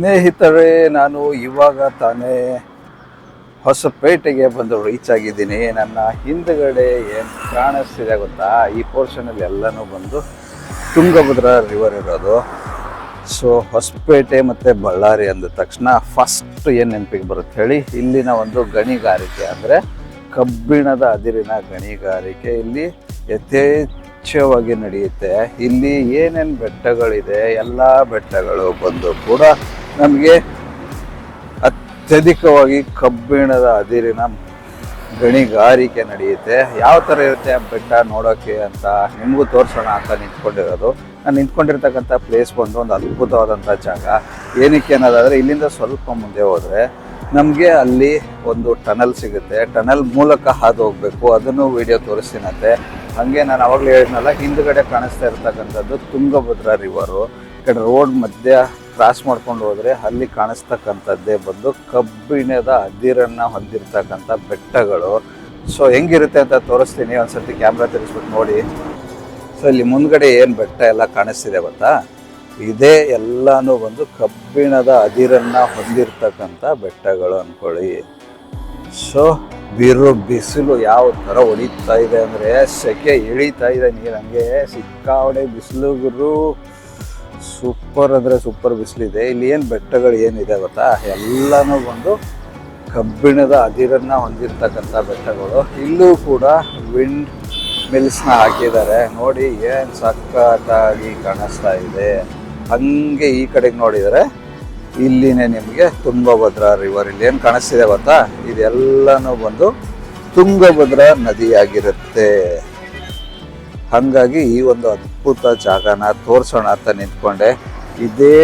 ಸ್ನೇಹಿತರೆ, ನಾನು ಇವಾಗ ತಾನೇ ಹೊಸಪೇಟೆಗೆ ಬಂದು ರೀಚ್ ಆಗಿದ್ದೀನಿ. ನನ್ನ ಹಿಂದುಗಡೆ ಏನು ಕಾಣಿಸ್ತಿದೆ ಗೊತ್ತಾ? ಈ ಪೋರ್ಷನಲ್ಲಿ ಎಲ್ಲನೂ ಬಂದು ತುಂಗಭದ್ರಾ ರಿವರ್ ಇರೋದು. ಸೊ ಹೊಸಪೇಟೆ ಮತ್ತು ಬಳ್ಳಾರಿ ಅಂದ ತಕ್ಷಣ ಫಸ್ಟ್ ಏನು ನೆನಪಿಗೆ ಬರುತ್ತೆ ಹೇಳಿ? ಇಲ್ಲಿನ ಒಂದು ಗಣಿಗಾರಿಕೆ ಅಂದರೆ ಕಬ್ಬಿಣದ ಅದಿರಿನ ಗಣಿಗಾರಿಕೆ ಇಲ್ಲಿ ಯಥೇಚ್ಛವಾಗಿ ನಡೆಯುತ್ತೆ. ಇಲ್ಲಿ ಏನೇನು ಬೆಟ್ಟಗಳಿದೆ, ಎಲ್ಲ ಬೆಟ್ಟಗಳು ಬಂದು ಕೂಡ ನಮಗೆ ಅತ್ಯಧಿಕವಾಗಿ ಕಬ್ಬಿಣದ ಅದಿರಿನ ಗಣಿಗಾರಿಕೆ ನಡೆಯುತ್ತೆ. ಯಾವ ಥರ ಇರುತ್ತೆ ಆ ಬೆಟ್ಟ ನೋಡೋಕ್ಕೆ ಅಂತ ನಿಮಗೂ ತೋರಿಸೋಣ ಅಂತ ನಿಂತ್ಕೊಂಡಿರೋದು. ನಾನು ನಿಂತ್ಕೊಂಡಿರ್ತಕ್ಕಂಥ ಪ್ಲೇಸ್ ಬಂದು ಒಂದು ಅದ್ಭುತವಾದಂಥ ಜಾಗ. ಏನಕ್ಕೆ ಅನ್ನೋದಾದರೆ ಇಲ್ಲಿಂದ ಸ್ವಲ್ಪ ಮುಂದೆ ಹೋದರೆ ನಮಗೆ ಅಲ್ಲಿ ಒಂದು ಟನಲ್ ಸಿಗುತ್ತೆ. ಟನಲ್ ಮೂಲಕ ಹಾದು ಹೋಗಬೇಕು. ಅದನ್ನು ವಿಡಿಯೋ ತೋರಿಸ್ತೀನಂತೆ. ಹಾಗೆ ನಾನು ಅವಾಗಲೇ ಹೇಳಿದ್ನಲ್ಲ, ಹಿಂದುಗಡೆ ಕಾಣಿಸ್ತಾ ಇರ್ತಕ್ಕಂಥದ್ದು ತುಂಗಭದ್ರಾ ರಿವರು ಈ ಕಡೆ ರೋಡ್ ಮಧ್ಯ ಕ್ರಾಸ್ ಮಾಡ್ಕೊಂಡು ಹೋದರೆ ಅಲ್ಲಿ ಕಾಣಿಸ್ತಕ್ಕಂಥದ್ದೇ ಬಂದು ಕಬ್ಬಿಣದ ಅದಿರನ್ನು ಹೊಂದಿರತಕ್ಕಂಥ ಬೆಟ್ಟಗಳು. ಸೊ ಹೆಂಗಿರುತ್ತೆ ಅಂತ ತೋರಿಸ್ತೀನಿ. ಒಂದ್ಸರ್ತಿ ಕ್ಯಾಮ್ರಾ ತಿರ್ಸ್ಬಿಟ್ಟು ನೋಡಿ. ಸೊ ಇಲ್ಲಿ ಮುಂದ್ಗಡೆ ಏನು ಬೆಟ್ಟ ಎಲ್ಲ ಕಾಣಿಸ್ತಿದೆ ಗೊತ್ತಾ? ಇದೇ ಎಲ್ಲಾನು ಬಂದು ಕಬ್ಬಿಣದ ಅದಿರನ್ನ ಹೊಂದಿರತಕ್ಕಂಥ ಬೆಟ್ಟಗಳು ಅನ್ಕೊಳ್ಳಿ. ಸೊ ಬಿರು ಬಿಸಿಲು ಯಾವ ಥರ ಹೊಡಿತಾ ಇದೆ ಅಂದರೆ ಸೆಕೆ ಇಳಿತಾ ಇದೆ ನೀರು ಹಂಗೆ ಸಿಕ್ಕಾವಡೆ ಬಿಸಿಲು ಗುರು. ಸೂಪರ್ ಅಂದರೆ ಸೂಪರ್ ಬಿಸಿಲಿದೆ. ಇಲ್ಲಿ ಏನು ಬೆಟ್ಟಗಳು ಏನಿದೆ ಗೊತ್ತಾ? ಎಲ್ಲನೂ ಬಂದು ಕಬ್ಬಿಣದ ಅದಿರನ್ನ ಹೊಂದಿರ್ತಕ್ಕಂಥ ಬೆಟ್ಟಗಳು. ಇಲ್ಲೂ ಕೂಡ ವಿಂಡ್ ಮಿಲ್ಸ್ನ ಹಾಕಿದ್ದಾರೆ. ನೋಡಿ ಏನು ಸಖತ್ತಾಗಿ ಕಾಣಿಸ್ತಾ ಇದೆ. ಹಂಗೆ ಈ ಕಡೆಗೆ ನೋಡಿದರೆ ಇಲ್ಲಿನೇ ನಿಮಗೆ ತುಂಗಭದ್ರಾ ರಿವರ್ ಇಲ್ಲಿ ಏನು ಕಾಣಿಸ್ತಿದೆ ಗೊತ್ತಾ? ಇದೆಲ್ಲನೂ ಬಂದು ತುಂಗಭದ್ರಾ ನದಿಯಾಗಿರುತ್ತೆ. ಹಾಗಾಗಿ ಈ ಒಂದು ಅದ್ಭುತ ಜಾಗನ ತೋರಿಸೋಣ ಅಂತ ನಿಂತ್ಕೊಂಡೆ. ಇದೇ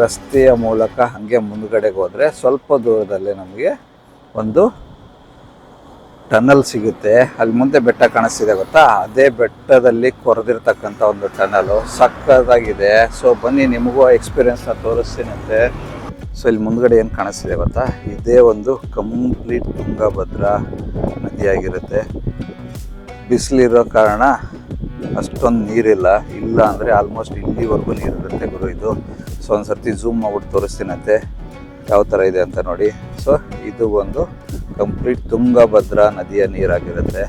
ರಸ್ತೆಯ ಮೂಲಕ ಹಾಗೆ ಮುಂದ್ಗಡೆಗೆ ಹೋದರೆ ಸ್ವಲ್ಪ ದೂರದಲ್ಲೇ ನಮಗೆ ಒಂದು ಟನಲ್ ಸಿಗುತ್ತೆ. ಅಲ್ಲಿ ಮುಂದೆ ಬೆಟ್ಟ ಕಾಣಿಸ್ತಿದೆ ಗೊತ್ತಾ? ಅದೇ ಬೆಟ್ಟದಲ್ಲಿ ಕೊರೆದಿರ್ತಕ್ಕಂಥ ಒಂದು ಟನಲು ಸಕ್ಕತ್ತಾಗಿದೆ. ಸೊ ಬನ್ನಿ, ನಿಮಗೂ ಎಕ್ಸ್ಪೀರಿಯನ್ಸ್ನ ತೋರಿಸ್ತೀನಂತೆ. ಸೊ ಇಲ್ಲಿ ಮುಂದ್ಗಡೆ ಏನು ಕಾಣಿಸ್ತಿದೆ ಗೊತ್ತಾ? ಇದೇ ಒಂದು ಕಂಪ್ಲೀಟ್ ತುಂಗಭದ್ರಾ ನದಿಯಾಗಿರುತ್ತೆ. ಬಿಸಿಲಿರೋ ಕಾರಣ ಅಷ್ಟೊಂದು ನೀರಿಲ್ಲ. ಇಲ್ಲ ಅಂದರೆ ಆಲ್ಮೋಸ್ಟ್ ಇಲ್ಲಿವರೆಗೂ ನೀರಿರುತ್ತೆ ಗುರು ಇದು. ಸೊ ಒಂದು ಸರ್ತಿ ಝೂಮ್ ಮಾಡ್ಬಿಟ್ಟು ತೋರಿಸ್ತೀನಂತೆ. ಯಾವ ಥರ ಇದೆ ಅಂತ ನೋಡಿ. ಸೊ ಇದು ಒಂದು ಕಂಪ್ಲೀಟ್ ತುಂಗಭದ್ರಾ ನದಿಯ ನೀರಾಗಿರುತ್ತೆ.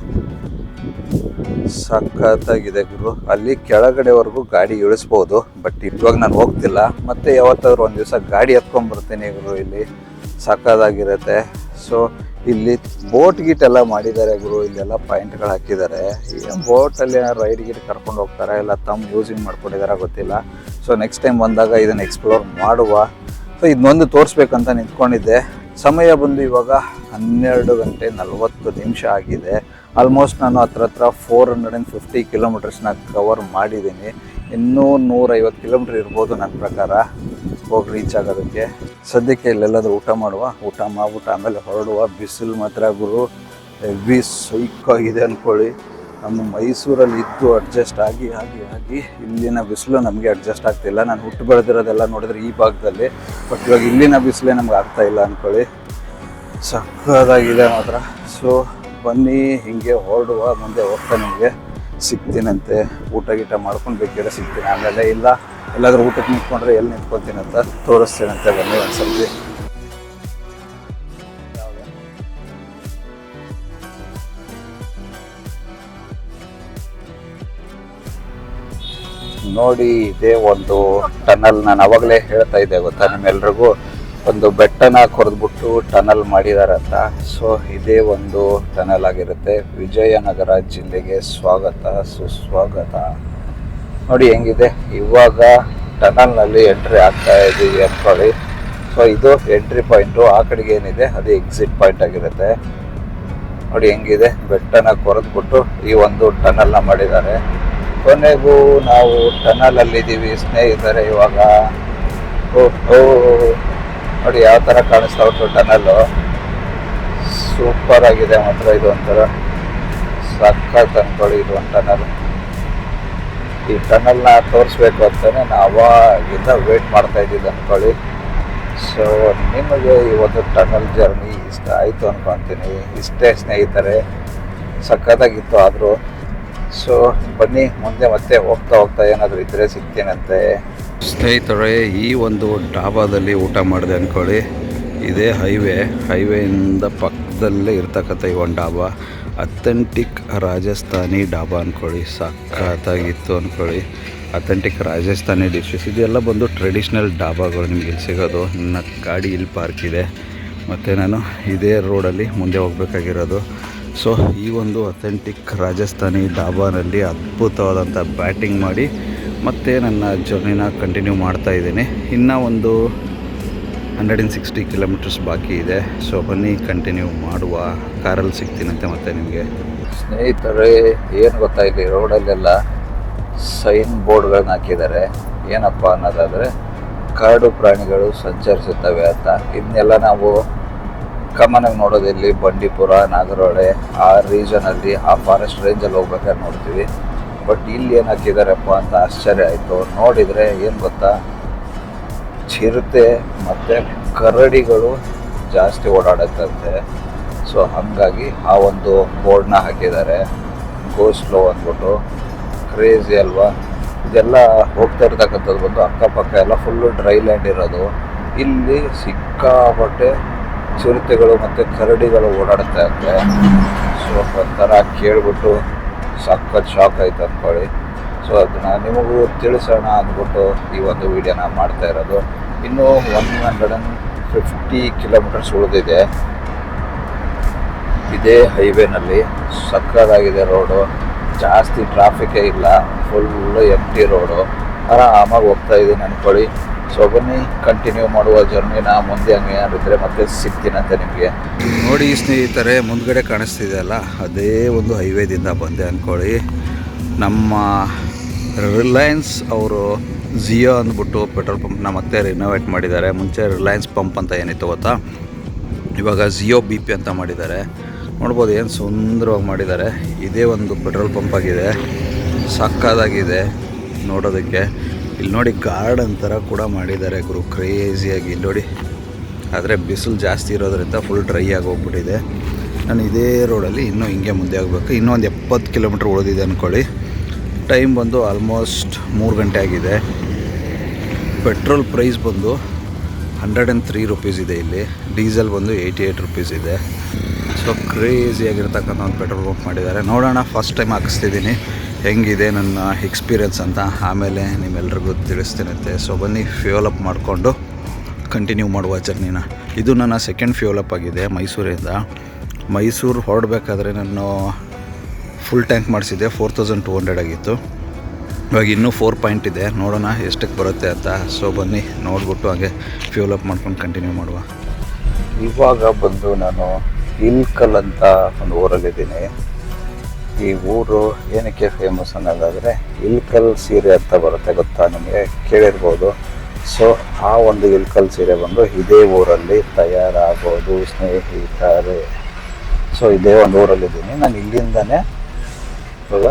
ಸಖತ್ತಾಗಿದೆ ಗುರು. ಅಲ್ಲಿ ಕೆಳಗಡೆವರೆಗೂ ಗಾಡಿ ಇಳಿಸ್ಬೋದು ಬಟ್ ಇವಾಗ ನಾನು ಹೋಗ್ತಿಲ್ಲ. ಮತ್ತೆ ಯಾವತ್ತಾದ್ರೂ ಒಂದು ದಿವಸ ಗಾಡಿ ಎತ್ಕೊಂಡ್ಬರ್ತೀನಿ ಗುರು ಇಲ್ಲಿ. ಸಖತ್ತಾಗಿರುತ್ತೆ. ಸೊ ಇಲ್ಲಿ ಬೋಟ್ ಗೀಟ್ ಎಲ್ಲ ಮಾಡಿದ್ದಾರೆ ಗುರು. ಇಲ್ಲೆಲ್ಲ ಪಾಯಿಂಟ್ಗಳು ಹಾಕಿದ್ದಾರೆ. ಬೋಟಲ್ಲಿ ರೈಡ್ ಗೀಟ್ ಕರ್ಕೊಂಡು ಹೋಗ್ತಾರೆ? ಇಲ್ಲ ತಮ್ಮ ಯೂಸಿಂಗ್ ಮಾಡ್ಕೊಂಡಿದ್ದಾರೆ ಗೊತ್ತಿಲ್ಲ. ಸೊ ನೆಕ್ಸ್ಟ್ ಟೈಮ್ ಬಂದಾಗ ಇದನ್ನು ಎಕ್ಸ್ಪ್ಲೋರ್ ಮಾಡುವ. ಸೊ ಇದನ್ನೊಂದು ತೋರಿಸ್ಬೇಕಂತ ನಿಂತ್ಕೊಂಡಿದ್ದೆ. ಸಮಯ ಬಂದು ಇವಾಗ ಹನ್ನೆರಡು ಗಂಟೆ ನಲವತ್ತು ನಿಮಿಷ ಆಗಿದೆ. ಆಲ್ಮೋಸ್ಟ್ ನಾನು ಹತ್ರ ಹತ್ರ ಫೋರ್ ಹಂಡ್ರೆಡ್ ಆ್ಯಂಡ್ ಫಿಫ್ಟಿ ಕಿಲೋಮೀಟರ್ಸ್ನ ಕವರ್ ಮಾಡಿದ್ದೀನಿ. ಇನ್ನೂ ನೂರೈವತ್ತು ಕಿಲೋಮೀಟ್ರ್ ಇರ್ಬೋದು ನನ್ನ ಪ್ರಕಾರ. ಹೋಗಿ ರೀಚ್ ಆಗೋದಕ್ಕೆ. ಸದ್ಯಕ್ಕೆ ಇಲ್ಲೆಲ್ಲಾದರೂ ಊಟ ಮಾಡುವ? ಊಟ ಮಾಡ್ಬಿಟ್ಟು ಆಮೇಲೆ ಹೊರಡುವ. ಬಿಸಿಲು ಮಾತ್ರ ಗುರು. ಹೆವಿ ಸೈಕಾಗಿದೆ ಅಂದ್ಕೊಳ್ಳಿ ನಮ್ಮ ಮೈಸೂರಲ್ಲಿ ಇದ್ದು ಅಡ್ಜಸ್ಟ್ ಆಗಿ ಆಗಿ ಆಗಿ ಇಲ್ಲಿನ ಬಿಸಿಲು ನಮಗೆ ಅಡ್ಜಸ್ಟ್ ಆಗ್ತಿಲ್ಲ ನಾನು ಹುಟ್ಟು ಬೆಳೆದಿರೋದೆಲ್ಲ ನೋಡಿದ್ರೆ ಈ ಭಾಗದಲ್ಲಿ. ಬಟ್ ಇವಾಗ ಇಲ್ಲಿನ ಬಿಸಿಲೇ ನಮ್ಗೆ ಆಗ್ತಾ ಇಲ್ಲ ಅಂದ್ಕೊಳ್ಳಿ ಸಕ್ಕದಾಗಿದೆ ಮಾತ್ರ. ಸೊ ಬನ್ನಿ, ಹಿಂಗೆ ಹೊರಡುವ, ಮುಂದೆ ಹೋಗ್ತಾ ನಿಮಗೆ. ಸಿಗ್ತೀನಂತೆ. ಊಟ ಗೀಟ ಮಾಡ್ಕೊಂಡು ಬೇಕಿದ್ರೆ ಸಿಗ್ತೀನಿ. ಆಮೇಲೆ ಇಲ್ಲ. ಎಲ್ಲಾದ್ರೂ ಊಟಕ್ಕೆ ನಿಂತ್ಕೊಂಡ್ರೆ ಎಲ್ಲಿ ನಿಂತ್ಕೊತೀನಿ ಅಂತ ತೋರಿಸ್ತೀನಂತೆ ಬನ್ನಿ ಸ್ವಲ್ಪ ನೋಡಿ, ಇದೇ ಒಂದು ಟನಲ್ ನಾನು ಅವಾಗಲೇ ಹೇಳ್ತಾ ಇದ್ದೆ ಗೊತ್ತಾ ನಿಮ್ಮೆಲ್ರಿಗೂ? ಒಂದು ಬೆಟ್ಟನ ಕೊರೆದ್ಬಿಟ್ಟು ಟನಲ್ ಅಂತ. ಸೊ ಇದೇ ಒಂದು ಟನಲ್ ಆಗಿರುತ್ತೆ. ವಿಜಯನಗರ ಜಿಲ್ಲೆಗೆ ಸ್ವಾಗತ, ಸುಸ್ವಾಗತ. ನೋಡಿ ಹೆಂಗಿದೆ. ಇವಾಗ ಟನಲ್ನಲ್ಲಿ ಎಂಟ್ರಿ ಆಗ್ತಾ ಇದ್ದೀವಿ ಅಂದ್ಕೊಳ್ಳಿ ಸೊ ಇದು ಎಂಟ್ರಿ ಪಾಯಿಂಟು. ಆ ಕಡೆಗೆ ಏನಿದೆ? ಅದು ಎಕ್ಸಿಟ್ ಪಾಯಿಂಟ್ ಆಗಿರುತ್ತೆ. ನೋಡಿ ಹೆಂಗಿದೆ. ಬೆಟ್ಟನ ಕೊರೆದ್ಬಿಟ್ಟು ಈ ಒಂದು ಟನಲ್ನ ಮಾಡಿದ್ದಾರೆ. ಕೊನೆಗೂ ನಾವು ಟನಲ್ ಅಲ್ಲಿದ್ದೀವಿ ಸ್ನೇಹಿತರೆ, ಇವಾಗ. ಓ ನೋಡಿ ಯಾವ ಥರ ಕಾಣಿಸ್ತಾ ಉಂಟು ಟನಲ್ಲು. ಸೂಪರ್ ಆಗಿದೆ ಮಾತ್ರ ಇದು ಒಂಥರ. ಸಖತ್ ಅಂದ್ಕೊಳ್ಳಿ ಇದು ಒಂದು ಟನಲ್. ಈ ಟನಲ್ನ ತೋರಿಸ್ಬೇಕು ಅಂತಾನೆ ನಾನು ಅವಾಗಿಂದ ವೇಟ್ ಮಾಡ್ತಾ ಇದ್ದಿದ್ದು ಅಂದ್ಕೊಳ್ಳಿ ಸೊ ನಿಮಗೆ ಈ ಒಂದು ಟನಲ್ ಜರ್ನಿ ಇಷ್ಟ ಆಯಿತು ಅನ್ಕೊತೀನಿ. ಇಷ್ಟೇ ಸ್ನೇಹಿತರೆ, ಸಖತ್ತಾಗಿತ್ತು ಆದರೂ. ಸೊ ಬನ್ನಿ, ಮುಂದೆ ಮತ್ತೆ ಹೋಗ್ತಾ ಹೋಗ್ತಾ ಏನಾದರೂ ಇದ್ದರೆ ಸಿಗ್ತೀನಂತೆ. ಸ್ನೇಹಿತರೆ, ಈ ಒಂದು ಡಾಬಾದಲ್ಲಿ ಊಟ ಮಾಡಿದೆ ಅಂದ್ಕೊಳ್ಳಿ ಇದೇ ಹೈವೇ ಹೈವೇಯಿಂದ ಪಕ್ಕದಲ್ಲೇ ಇರ್ತಕ್ಕಂಥ ಈ ಒಂದು ಡಾಬಾ. ಅಥೆಂಟಿಕ್ ರಾಜಸ್ಥಾನಿ ಡಾಬಾ ಅಂದ್ಕೊಳ್ಳಿ ಸಖತ್ತಾಗಿತ್ತು ಅಂದ್ಕೊಳ್ಳಿ ಅಥೆಂಟಿಕ್ ರಾಜಸ್ಥಾನಿ ಡಿಶಸ್ ಇದೆಲ್ಲ ಬಂದು ಟ್ರೆಡಿಷ್ನಲ್ ಡಾಬಾಗಳು ನಿಮಗೆ ಇಲ್ಲಿ ಸಿಗೋದು. ನನ್ನ ಗಾಡಿ ಇಲ್ಲಿ ಪಾರ್ಕ್ ಇದೆ. ಮತ್ತು ನಾನು ಇದೇ ರೋಡಲ್ಲಿ ಮುಂದೆ ಹೋಗಬೇಕಾಗಿರೋದು. ಸೊ ಈ ಒಂದು ಅಥೆಂಟಿಕ್ ರಾಜಸ್ಥಾನಿ ಡಾಬಾನಲ್ಲಿ ಅದ್ಭುತವಾದಂಥ ಬ್ಯಾಟಿಂಗ್ ಮಾಡಿ ಮತ್ತು ನನ್ನ ಜರ್ನಿನ ಕಂಟಿನ್ಯೂ ಮಾಡ್ತಾ ಇದ್ದೀನಿ. ಇನ್ನೂ ಒಂದು ಹಂಡ್ರೆಡ್ ಆ್ಯಂಡ್ ಸಿಕ್ಸ್ಟಿ ಕಿಲೋಮೀಟರ್ಸ್ ಬಾಕಿ ಇದೆ. ಸೊ ಬನ್ನಿ ಕಂಟಿನ್ಯೂ ಮಾಡುವ. ಕಾರಲ್ಲಿ ಸಿಗ್ತೀನಂತೆ ಮತ್ತೆ ನಿಮಗೆ. ಸ್ನೇಹಿತರೆ, ಏನು ಗೊತ್ತಾ ಇಲ್ಲಿ ರೋಡಲ್ಲೆಲ್ಲ ಸೈನ್ ಬೋರ್ಡ್ಗಳನ್ನ ಹಾಕಿದ್ದಾರೆ. ಏನಪ್ಪ ಅನ್ನೋದಾದರೆ, ಕಾಡು ಪ್ರಾಣಿಗಳು ಸಂಚರಿಸುತ್ತವೆ ಅಂತ. ಇದನ್ನೆಲ್ಲ ನಾವು ಕಾಮನಾಗಿ ನೋಡೋದಿಲ್ಲಿ ಬಂಡೀಪುರ ನಾಗರೋಳೆ ಆ ರೀಜನಲ್ಲಿ ಆ ಫಾರೆಸ್ಟ್ ರೇಂಜಲ್ಲಿ ಹೋಗ್ಬೇಕಾದ್ರೆ ನೋಡ್ತೀವಿ. ಬಟ್ ಇಲ್ಲಿ ಏನು ಹಾಕಿದಾರಪ್ಪ ಅಂತ ಆಶ್ಚರ್ಯ ಆಯಿತು. ನೋಡಿದರೆ ಏನು ಗೊತ್ತಾ? ಚಿರತೆ ಮತ್ತು ಕರಡಿಗಳು ಜಾಸ್ತಿ ಓಡಾಡುತ್ತಂತೆ. ಸೊ ಹಾಗಾಗಿ ಆ ಒಂದು ಬೋರ್ಡ್ನ ಹಾಕಿದ್ದಾರೆ. ಗೋ ಸ್ಲೋ ಅಂದ್ಬಿಟ್ಟು. ಕ್ರೇಜಿ ಅಲ್ವಾ? ಇದೆಲ್ಲ ಹೋಗ್ತಾ ಇರ್ತಕ್ಕಂಥದ್ದು ಬಂದು ಅಕ್ಕಪಕ್ಕ ಎಲ್ಲ ಫುಲ್ಲು ಡ್ರೈ ಲ್ಯಾಂಡ್ ಇರೋದು. ಇಲ್ಲಿ ಸಿಕ್ಕಾಪಟ್ಟೆ ಚಿರತೆಗಳು ಮತ್ತು ಕರಡಿಗಳು ಓಡಾಡ್ತಾ ಇರ್ತವೆ ಸೊ ಒಂಥರ ಕೇಳಿಬಿಟ್ಟು ಸಖತ್ ಶಾಕ್ ಆಯ್ತು ಅಂದ್ಕೊಳ್ಳಿ. ಸೊ ಅದನ್ನ ನಿಮಗೂ ತಿಳಿಸೋಣ ಅಂದ್ಬಿಟ್ಟು ಈ ಒಂದು ವಿಡಿಯೋನ ಮಾಡ್ತಾ ಇರೋದು. ಇನ್ನು one hundred and fifty kilometres ಉಳಿದಿದೆ. ಇದೇ ಹೈವೇನಲ್ಲಿ ಸಕ್ಕದಾಗಿದೆ ರೋಡು ಜಾಸ್ತಿ ಟ್ರಾಫಿಕೇ ಇಲ್ಲ. ಫುಲ್ಲು ಎಂಟಿ ರೋಡು ಆರಾಮಾಗಿ ಹೋಗ್ತಾ ಇದ್ದೀನಿ ಅಂದ್ಕೊಳ್ಳಿ ಸೊ ಬನ್ನಿ ಕಂಟಿನ್ಯೂ ಮಾಡುವ ಜರ್ನಿನ ಮುಂದೆ ಹಂಗೆ ಏನಾರಿದ್ರೆ ಮತ್ತೆ ಸಿಗ್ತೀನಂತೆ ನಿಮಗೆ. ನೋಡಿ ಸ್ನೇಹಿತರೆ, ಮುಂದ್ಗಡೆ ಕಾಣಿಸ್ತಿದೆ ಅಲ್ಲ? ಅದೇ ಒಂದು ಹೈವೇದಿಂದ ಬಂದೆ ಅಂದ್ಕೊಳ್ಳಿ ನಮ್ಮ ರಿಲಯನ್ಸ್ ಅವರು ಜಿಯೋ ಅಂದ್ಬಿಟ್ಟು ಪೆಟ್ರೋಲ್ ಪಂಪ್ನ ಮತ್ತೆ ರಿನೋವೇಟ್ ಮಾಡಿದ್ದಾರೆ. ಮುಂಚೆ ರಿಲಯನ್ಸ್ ಪಂಪ್ ಅಂತ ಏನಿತ್ತು ಗೊತ್ತಾ? ಇವಾಗ ಜಿಯೋ ಬಿ ಪಿ ಅಂತ ಮಾಡಿದ್ದಾರೆ. ನೋಡ್ಬೋದು ಏನು ಸುಂದರವಾಗಿ ಮಾಡಿದ್ದಾರೆ. ಇದೇ ಒಂದು ಪೆಟ್ರೋಲ್ ಪಂಪ್ ಆಗಿದೆ. ಸಕ್ಕದಾಗಿದೆ ನೋಡೋದಕ್ಕೆ. ಇಲ್ಲಿ ನೋಡಿ ಗಾರ್ಡನ್ ಥರ ಕೂಡ ಮಾಡಿದ್ದಾರೆ ಗುರು. ಕ್ರೇಜಿಯಾಗಿ ಇಲ್ಲಿ ನೋಡಿ. ಆದರೆ ಬಿಸಿಲು ಜಾಸ್ತಿ ಇರೋದ್ರಿಂದ ಫುಲ್ ಡ್ರೈ ಆಗಿ ಹೋಗ್ಬಿಟ್ಟಿದೆ. ನಾನು ಇದೇ ರೋಡಲ್ಲಿ ಇನ್ನೂ ಹಿಂಗೆ ಮುಂದೆ ಆಗಬೇಕು ಇನ್ನೂ ಒಂದು ಎಪ್ಪತ್ತು ಕಿಲೋಮೀಟ್ರ್ ಉಳಿದಿದೆ ಅಂದ್ಕೊಳ್ಳಿ ಟೈಮ್ ಬಂದು ಆಲ್ಮೋಸ್ಟ್ ಮೂರು ಗಂಟೆ ಆಗಿದೆ. ಪೆಟ್ರೋಲ್ ಪ್ರೈಸ್ ಬಂದು ಹಂಡ್ರೆಡ್ ಆ್ಯಂಡ್ ತ್ರೀ ರುಪೀಸ್ ಇದೆ ಇಲ್ಲಿ. ಡೀಸೆಲ್ ಬಂದು ಏಯ್ಟಿ ಏಯ್ಟ್ ರುಪೀಸ್ ಇದೆ. ಸೊ ಕ್ರೇಜಿಯಾಗಿರ್ತಕ್ಕಂಥ ಒಂದು ಪೆಟ್ರೋಲ್ ಪಂಪ್ ಮಾಡಿದ್ದಾರೆ. ನೋಡೋಣ, ಫಸ್ಟ್ ಟೈಮ್ ಹಾಕಿಸ್ತಿದ್ದೀನಿ. ಹೆಂಗಿದೆ ನನ್ನ ಎಕ್ಸ್ಪೀರಿಯನ್ಸ್ ಅಂತ. ಆಮೇಲೆ ನಿಮ್ಮೆಲ್ರಿಗೂ ತಿಳಿಸ್ತೀನಂತೆ ಸೊ ಬನ್ನಿ ಫ್ಯೂಲ್ ಅಪ್ ಮಾಡಿಕೊಂಡು ಕಂಟಿನ್ಯೂ ಮಾಡುವ ಜರ್ನಿನ. ಇದು ನನ್ನ ಸೆಕೆಂಡ್ ಫ್ಯೂಲ್ ಅಪ್ ಆಗಿದೆ ಮೈಸೂರಿಂದ. ಮೈಸೂರು ಹೊರಡಬೇಕಾದ್ರೆ ನಾನು ಫುಲ್ ಟ್ಯಾಂಕ್ ಮಾಡಿಸಿದ್ದೆ ಫೋರ್ ತೌಸಂಡ್ ಟು ಹಂಡ್ರೆಡ್ ಆಗಿತ್ತು. ಇವಾಗ ಇನ್ನೂ ಫೋರ್ ಪಾಯಿಂಟ್ ಇದೆ. ನೋಡೋಣ ಎಷ್ಟಕ್ಕೆ ಬರುತ್ತೆ ಅಂತ. ಸೊ ಬನ್ನಿ, ನೋಡ್ಬಿಟ್ಟು ಹಾಗೆ ಫ್ಯೂಲ್ ಅಪ್ ಮಾಡ್ಕೊಂಡು ಕಂಟಿನ್ಯೂ ಮಾಡುವ. ಇವಾಗ ಬಂದು ನಾನು ಇಲ್ಕಲ್ ಅಂತ ಒಂದು ಊರಲ್ಲಿದ್ದೀನಿ. ಈ ಊರು ಏನಕ್ಕೆ ಫೇಮಸ್ ಅನ್ನೋದಾದರೆ ಇಲ್ಕಲ್ ಸೀರೆ ಅಂತ ಬರುತ್ತೆ ಗೊತ್ತಾ ನಿಮಗೆ? ಕೇಳಿರ್ಬೋದು. ಸೊ ಆ ಒಂದು ಇಲ್ಕಲ್ ಸೀರೆ ಬಂದು ಇದೇ ಊರಲ್ಲಿ ತಯಾರಾಗೋದು ಸ್ನೇಹಿತರೆ. ಸೊ ಇದೇ ಒಂದು ಊರಲ್ಲಿದ್ದೀನಿ. ನಾನು ಇಲ್ಲಿಂದನೇ ಇವಾಗ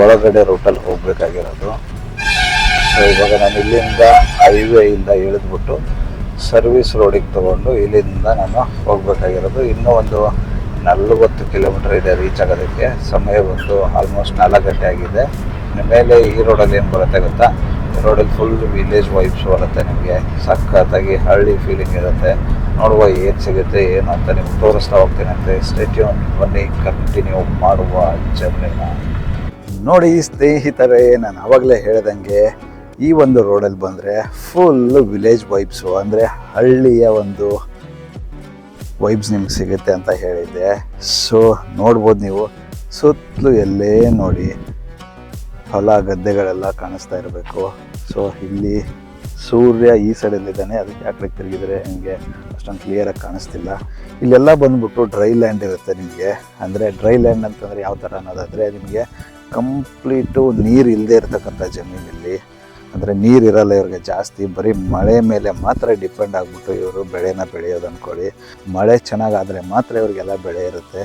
ಒಳಗಡೆ ರೂಟಲ್ಲಿ ಹೋಗಬೇಕಾಗಿರೋದು. ಸೊ ಇವಾಗ ನಾನು ಇಲ್ಲಿಂದ ಹೈವೇಯಿಂದ ಇಳಿದ್ಬಿಟ್ಟು ಸರ್ವಿಸ್ ರೋಡಿಗೆ ತೊಗೊಂಡು ಇಲ್ಲಿಂದ ನಾನು ಹೋಗಬೇಕಾಗಿರೋದು. ಇನ್ನೂ ಒಂದು ನಲ್ವತ್ತು ಕಿಲೋಮೀಟರ್ ಇದೆ ರೀಚ್ ಆಗೋದಕ್ಕೆ. ಸಮಯ ಬಂದು ಆಲ್ಮೋಸ್ಟ್ ನಾಲ್ಕು ಗಂಟೆ ಆಗಿದೆ. ಮೇಲೆ ಈ ರೋಡಲ್ಲಿ ಏನು ಬರುತ್ತೆ ಗೊತ್ತಾ? ರೋಡಲ್ಲಿ ಫುಲ್ ವಿಲೇಜ್ ವೈಬ್ಸ್ ಬರುತ್ತೆ ನಿಮಗೆ. ಸಖತ್ತಾಗಿ ಹಳ್ಳಿ ಫೀಲಿಂಗ್ ಇರುತ್ತೆ. ನೋಡುವ ಏನು ಸಿಗುತ್ತೆ, ಏನು ಅಂತ ನಿಮ್ಗೆ ತೋರಿಸ್ತಾ ಹೋಗ್ತೀನಿ ಅಂತೆ ಸ್ಟೇಟ್ಯೂನ್ ಬನ್ನಿ ಕಂಟಿನ್ಯೂ ಮಾಡುವ ಜರ್ನಿನ ನೋಡಿ ಸ್ನೇಹಿತರೇ, ನಾನು ಆವಾಗಲೇ ಹೇಳ್ದಂಗೆ ಈ ಒಂದು ರೋಡಲ್ಲಿ ಬಂದರೆ ಫುಲ್ಲು ವಿಲೇಜ್ ವೈಬ್ಸು ಅಂದರೆ ಹಳ್ಳಿಯ ಒಂದು ವೈಬ್ಸ್ ನಿಮ್ಗೆ ಸಿಗುತ್ತೆ ಅಂತ ಹೇಳಿದ್ದೆ. ಸೊ ನೋಡ್ಬೋದು ನೀವು. ಸುತ್ತಲೂ ಎಲ್ಲೇ ನೋಡಿ. ಹೊಲ ಗದ್ದೆಗಳೆಲ್ಲ ಕಾಣಿಸ್ತಾ ಇರಬೇಕು. ಸೊ ಇಲ್ಲಿ ಸೂರ್ಯ ಈ ಸೈಡಲ್ಲಿದ್ದಾನೆ ಅದಕ್ಕೆ ಆ ಕಡೆ ತಿರುಗಿದ್ರೆ ನಿಮಗೆ ಅಷ್ಟೊಂದು ಕ್ಲಿಯರಾಗಿ ಕಾಣಿಸ್ತಿಲ್ಲ. ಇಲ್ಲೆಲ್ಲ ಬಂದುಬಿಟ್ಟು ಡ್ರೈ ಲ್ಯಾಂಡ್ ಇರುತ್ತೆ ನಿಮಗೆ. ಅಂದರೆ ಡ್ರೈ ಲ್ಯಾಂಡ್ ಅಂತಂದರೆ ಯಾವ ಥರ ಅನ್ನೋದಾದರೆ ನಿಮಗೆ ಕಂಪ್ಲೀಟು ನೀರು ಇಲ್ಲದೆ ಇರತಕ್ಕಂಥ ಜಮೀನಲ್ಲಿ. ಅಂದರೆ ನೀರು ಇರಲ್ಲ, ಇವ್ರಿಗೆ ಜಾಸ್ತಿ. ಬರೀ ಮಳೆ ಮೇಲೆ ಮಾತ್ರ ಡಿಪೆಂಡ್ ಆಗಿಬಿಟ್ಟು ಇವರು ಬೆಳೆನ ಬೆಳೆಯೋದು ಅಂದ್ಕೊಳ್ಳಿ ಮಳೆ ಚೆನ್ನಾಗಾದರೆ ಮಾತ್ರ ಇವ್ರಿಗೆಲ್ಲ ಬೆಳೆ ಇರುತ್ತೆ.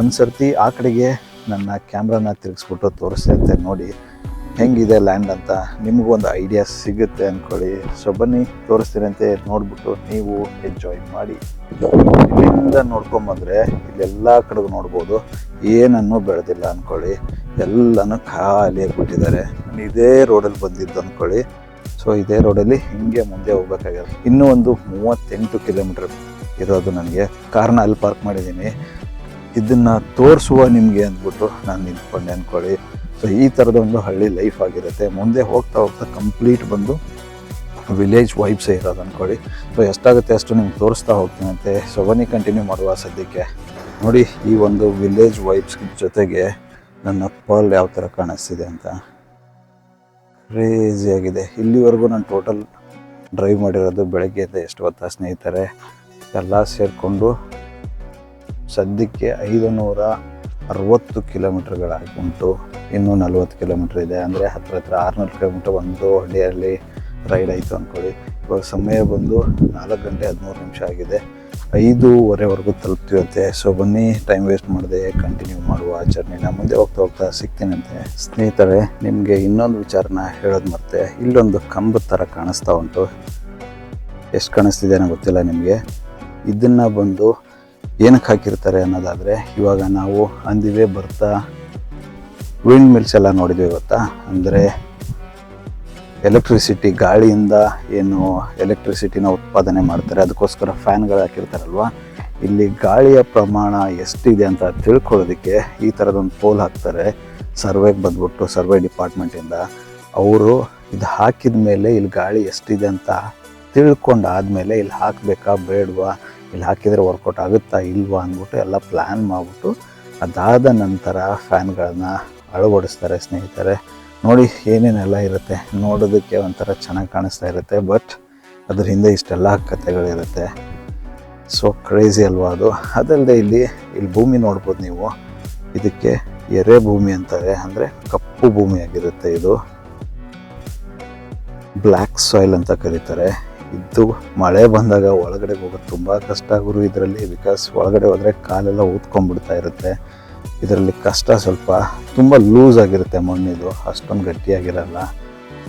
ಒಂದು ಸರ್ತಿ ಆ ಕಡೆಗೆ ನನ್ನ ಕ್ಯಾಮ್ರಾನ ತಿರುಗಿಸ್ಬಿಟ್ಟು ತೋರಿಸ್ತೈತೆ ನೋಡಿ. ಹೆಂಗಿದೆ ಲ್ಯಾಂಡ್ ಅಂತ ನಿಮಗೂ ಒಂದು ಐಡಿಯಾ ಸಿಗುತ್ತೆ ಅಂದ್ಕೊಳ್ಳಿ ಸೊ ಬನ್ನಿ ತೋರಿಸ್ತೀರಂತೆ ನೋಡಿಬಿಟ್ಟು ನೀವು ಎಂಜಾಯ್ ಮಾಡಿ. ಇಲ್ಲಿಂದ ನೋಡ್ಕೊಂಬಂದರೆ ಇಲ್ಲೆಲ್ಲ ಕಡೆಗೂ ನೋಡ್ಬೋದು. ಏನನ್ನು ಬೆಳೆದಿಲ್ಲ ಅಂದ್ಕೊಳ್ಳಿ ಎಲ್ಲನೂ ಖಾಲಿ ಬಿಟ್ಟಿದ್ದಾರೆ ನಾನು ಇದೇ ರೋಡಲ್ಲಿ ಬಂದಿದ್ದು ಅಂದ್ಕೊಳ್ಳಿ ಸೊ ಇದೇ ರೋಡಲ್ಲಿ ಹಿಂಗೆ ಮುಂದೆ ಹೋಗ್ಬೇಕಾಗಿರೋದು ಇನ್ನೂ ಒಂದು ಮೂವತ್ತೆಂಟು ಕಿಲೋಮೀಟ್ರ್ ಇರೋದು ನನಗೆ. ಕಾರ್ನ ಅಲ್ಲಿ ಪಾರ್ಕ್ ಮಾಡಿದ್ದೀನಿ. ಇದನ್ನು ತೋರಿಸುವ ನಿಮಗೆ ಅಂದ್ಬಿಟ್ಟು ನಾನು ನಿಂತ್ಕೊಂಡೆ ಅಂದ್ಕೊಳ್ಳಿ ಸೊ ಈ ಥರದ ಒಂದು ಹಳ್ಳಿ ಲೈಫ್ ಆಗಿರುತ್ತೆ. ಮುಂದೆ ಹೋಗ್ತಾ ಹೋಗ್ತಾ ಕಂಪ್ಲೀಟ್ ಬಂದು ವಿಲೇಜ್ ವೈಬ್ಸೇ ಇರೋದು ಅಂದ್ಕೊಳ್ಳಿ ಸೊ ಎಷ್ಟಾಗುತ್ತೆ ಅಷ್ಟು ನಿಮ್ಗೆ ತೋರಿಸ್ತಾ ಹೋಗ್ತೀನಂತೆ. ಸೊ ಬನ್ನಿ ಕಂಟಿನ್ಯೂ ಮಾಡುವ ಸದ್ಯಕ್ಕೆ. ನೋಡಿ, ಈ ಒಂದು ವಿಲೇಜ್ ವೈಬ್ಸ್ ಜೊತೆಗೆ ನನ್ನ ಪರ್ಲ್ ಯಾವ ಥರ ಕಾಣಿಸ್ತಿದೆ ಅಂತ. ಆಗಿದೆ. ಇಲ್ಲಿವರೆಗೂ ನಾನು ಟೋಟಲ್ ಡ್ರೈವ್ ಮಾಡಿರೋದು ಬೆಳಗ್ಗೆಯಿಂದ ಎಷ್ಟು ಹೊತ್ತ ಸ್ನೇಹಿತರೆ? ಎಲ್ಲ ಸೇರಿಕೊಂಡು ಸದ್ಯಕ್ಕೆ ಐದು ನೂರ ಅರವತ್ತು ಕಿಲೋಮೀಟ್ರ್ಗಳಾಗಿ ಉಂಟು. ಇನ್ನೂ ನಲ್ವತ್ತು ಕಿಲೋಮೀಟ್ರ್ ಇದೆ. ಅಂದರೆ ಹತ್ರ ಹತ್ರ ಆರುನೂರು ಕಿಲೋಮೀಟ್ರ್ ಒಂದು ಹಳ್ಳಿಯಲ್ಲಿ ರೈಡ್ ಆಯಿತು ಅಂದ್ಕೊಳ್ಳಿ ಇವಾಗ ಸಮಯ ಬಂದು ನಾಲ್ಕು ಗಂಟೆ ಹದಿಮೂರು ನಿಮಿಷ ಆಗಿದೆ. ಐದೂವರೆವರೆಗೂ ತಲುಪ್ತೀವತ್ತೆ ಸೊ ಬನ್ನಿ ಟೈಮ್ ವೇಸ್ಟ್ ಮಾಡದೆ ಕಂಟಿನ್ಯೂ ಮಾಡುವ ಜರ್ನಿನ ಮುಂದೆ ಹೋಗ್ತಾ ಹೋಗ್ತಾ ಸಿಗ್ತೀನಂತೆ ಸ್ನೇಹಿತರೆ, ನಿಮಗೆ ಇನ್ನೊಂದು ವಿಚಾರನ ಹೇಳೋದು ಮತ್ತೆ ಇಲ್ಲೊಂದು ಕಂಬದ ಥರ ಕಾಣಿಸ್ತಾ ಉಂಟು. ಎಷ್ಟು ಕಾಣಿಸ್ತಿದೆ ಗೊತ್ತಿಲ್ಲ ನಿಮಗೆ. ಇದನ್ನು ಬಂದು ಏನಕ್ಕೆ ಹಾಕಿರ್ತಾರೆ ಅನ್ನೋದಾದರೆ, ಇವಾಗ ನಾವು ಅಂದಿವೆ ಬರ್ತಾ ವಿಂಡ್ ಮಿಲ್ಸ್ ಎಲ್ಲ ನೋಡಿದ್ವಿ ಗೊತ್ತಾ? ಅಂದರೆ ಎಲೆಕ್ಟ್ರಿಸಿಟಿ ಗಾಳಿಯಿಂದ ಏನು ಎಲೆಕ್ಟ್ರಿಸಿಟಿನ ಉತ್ಪಾದನೆ ಮಾಡ್ತಾರೆ, ಅದಕ್ಕೋಸ್ಕರ ಫ್ಯಾನ್ಗಳು ಹಾಕಿರ್ತಾರಲ್ವ? ಇಲ್ಲಿ ಗಾಳಿಯ ಪ್ರಮಾಣ ಎಷ್ಟಿದೆ ಅಂತ ತಿಳ್ಕೊಳ್ಳೋದಕ್ಕೆ ಈ ಥರದೊಂದು ಪೋಲ್ ಹಾಕ್ತಾರೆ, ಸರ್ವೆಗೆ ಬಂದ್ಬಿಟ್ಟು ಸರ್ವೆ ಡಿಪಾರ್ಟ್ಮೆಂಟಿಂದ ಅವರು ಇದು ಹಾಕಿದ ಮೇಲೆ ಇಲ್ಲಿ ಗಾಳಿ ಎಷ್ಟಿದೆ ಅಂತ ತಿಳ್ಕೊಂಡಾದಮೇಲೆ ಇಲ್ಲಿ ಹಾಕಬೇಕಾ ಬೇಡವಾ? ಇಲ್ಲಿ ಹಾಕಿದರೆ ವರ್ಕೌಟ್ ಆಗುತ್ತಾ ಇಲ್ವಾ ಅಂದ್ಬಿಟ್ಟು ಎಲ್ಲ ಪ್ಲ್ಯಾನ್ ಮಾಡಿಬಿಟ್ಟು ಅದಾದ ನಂತರ ಫ್ಯಾನ್ಗಳನ್ನ ಅಳವಡಿಸ್ತಾರೆ ಸ್ನೇಹಿತರೆ. ನೋಡಿ ಏನೇನೆಲ್ಲ ಇರುತ್ತೆ. ನೋಡೋದಕ್ಕೆ ಒಂಥರ ಚೆನ್ನಾಗಿ ಕಾಣಿಸ್ತಾ ಇರುತ್ತೆ ಬಟ್ ಅದ್ರ ಹಿಂದೆ ಇಷ್ಟೆಲ್ಲ ಕಥೆಗಳಿರುತ್ತೆ. ಸೊ ಕ್ರೇಜಿ ಅಲ್ವಾ ಅದು? ಅದಲ್ಲದೆ ಇಲ್ಲಿ ಇಲ್ಲಿ ಭೂಮಿ ನೋಡ್ಬೋದು ನೀವು. ಇದಕ್ಕೆ ಎರೆ ಭೂಮಿ ಅಂತಾರೆ. ಅಂದರೆ ಕಪ್ಪು ಭೂಮಿಯಾಗಿರುತ್ತೆ ಇದು. ಬ್ಲ್ಯಾಕ್ ಸಾಯಿಲ್ ಅಂತ ಕರೀತಾರೆ. ಇದು ಮಳೆ ಬಂದಾಗ ಒಳಗಡೆ ಹೋಗೋದು ತುಂಬ ಕಷ್ಟ ಗುರು. ಇದರಲ್ಲಿ ಬಿಕಾಸ್ ಒಳಗಡೆ ಹೋದರೆ ಕಾಲೆಲ್ಲ ಊದ್ಕೊಂಡ್ಬಿಡ್ತಾ ಇರುತ್ತೆ. ಇದರಲ್ಲಿ ಕಷ್ಟ ಸ್ವಲ್ಪ, ತುಂಬ ಲೂಸ್ ಆಗಿರುತ್ತೆ ಮಣ್ಣಿದು, ಅಷ್ಟೊಂದು ಗಟ್ಟಿಯಾಗಿರಲ್ಲ.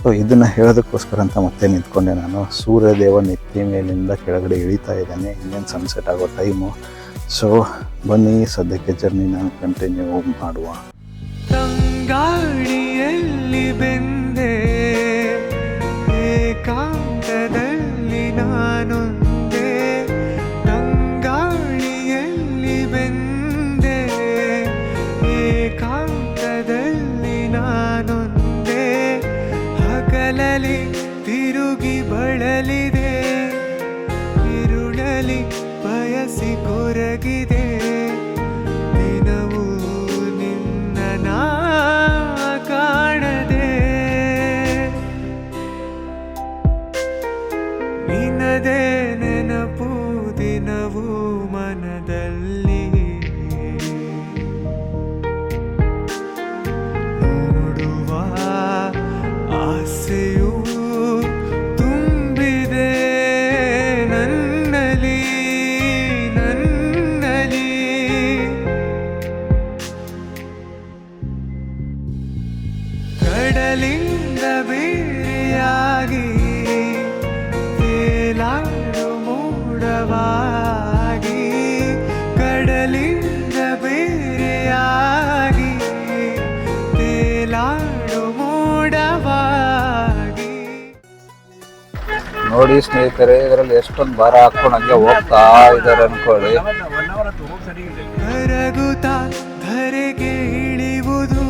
ಸೊ ಇದನ್ನು ಹೇಳೋದಕ್ಕೋಸ್ಕರ ಅಂತ ಮತ್ತೆ ನಿಂತ್ಕೊಂಡೆ ನಾನು. ಸೂರ್ಯದೇವ ನೆತ್ತಿ ಮೇಲಿಂದ ಕೆಳಗಡೆ ಇಳಿತಾ ಇದ್ದಾನೆ. ಇನ್ನೇನು ಸನ್ಸೆಟ್ ಆಗೋ ಟೈಮು ಸೊ ಬನ್ನಿ, ಸದ್ಯಕ್ಕೆ ಜರ್ನಿ ನಾನು ಕಂಟಿನ್ಯೂ ಮಾಡುವ. I know. ನೋಡಿ ಸ್ನೇಹಿತರೆ ಇದರಲ್ಲಿ ಎಷ್ಟೊಂದು ಭಾರ ಹಾಕೊಂಡು ಹಂಗೆ ಹೋಗ್ತಾ ಇದಾರೆ ಅನ್ಕೊಳ್ಳಿ. ಧರೆಗೆ ಇಳಿಯುವುದು.